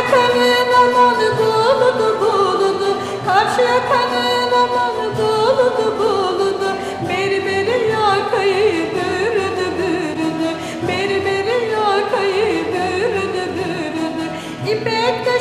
yakanın aman buludu buludu Karşı yakanın aman buludu buludu Berberi yakayı bürüdü bürüdü Berberi yakayı bürüdü bürüdü İpek de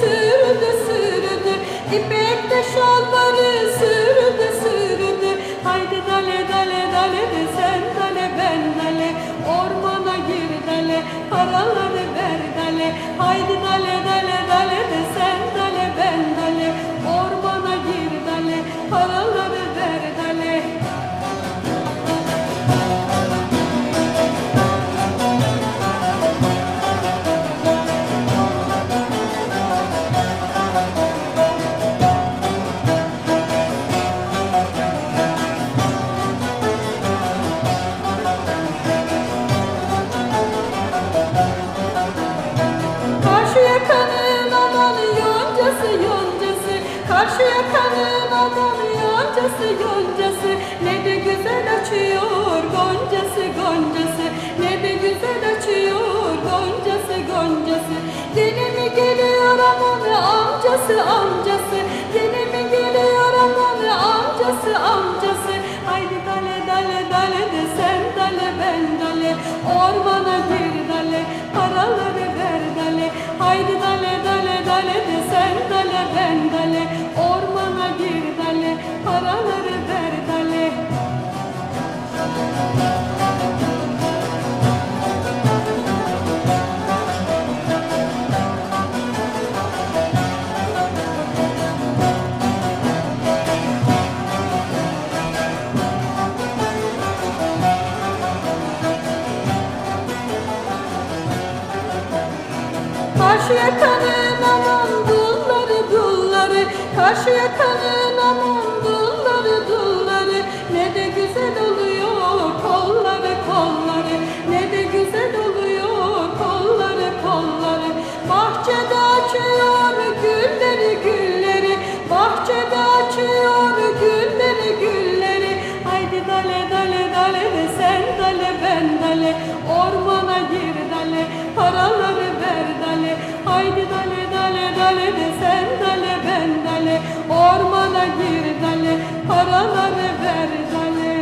sürdü sürdü İpek de sürdü sürdü Haydi dale dale dale sen dale ben dale. Ormana gir dale paraları ver dale Haydi dale dale dale de sen yoncası Karşı yakanın aman yoncası yoncası. Ne de güzel açıyor goncası goncası. Ne de güzel açıyor goncası goncası. Yine mi geliyor aman amcası amcası? Yine mi geliyor aman amcası amcası? Haydi dale dale dale de sen dale ben dale. Ormana gir dale paraları Haydi dale dale dale de sen dale ben dale. Ormana Karşı yakanın aman dulları dulları. Karşı yakanın aman dulları Ne de güzel oluyor kolları kolları. Ne de güzel oluyor kolları kolları. Bahçede açıyor gülleri gülleri. Bahçede açıyor gülleri gülleri. Haydi dale dale dale sen dale ben dale. Ormana gir dale dale gir dale paraları ver dale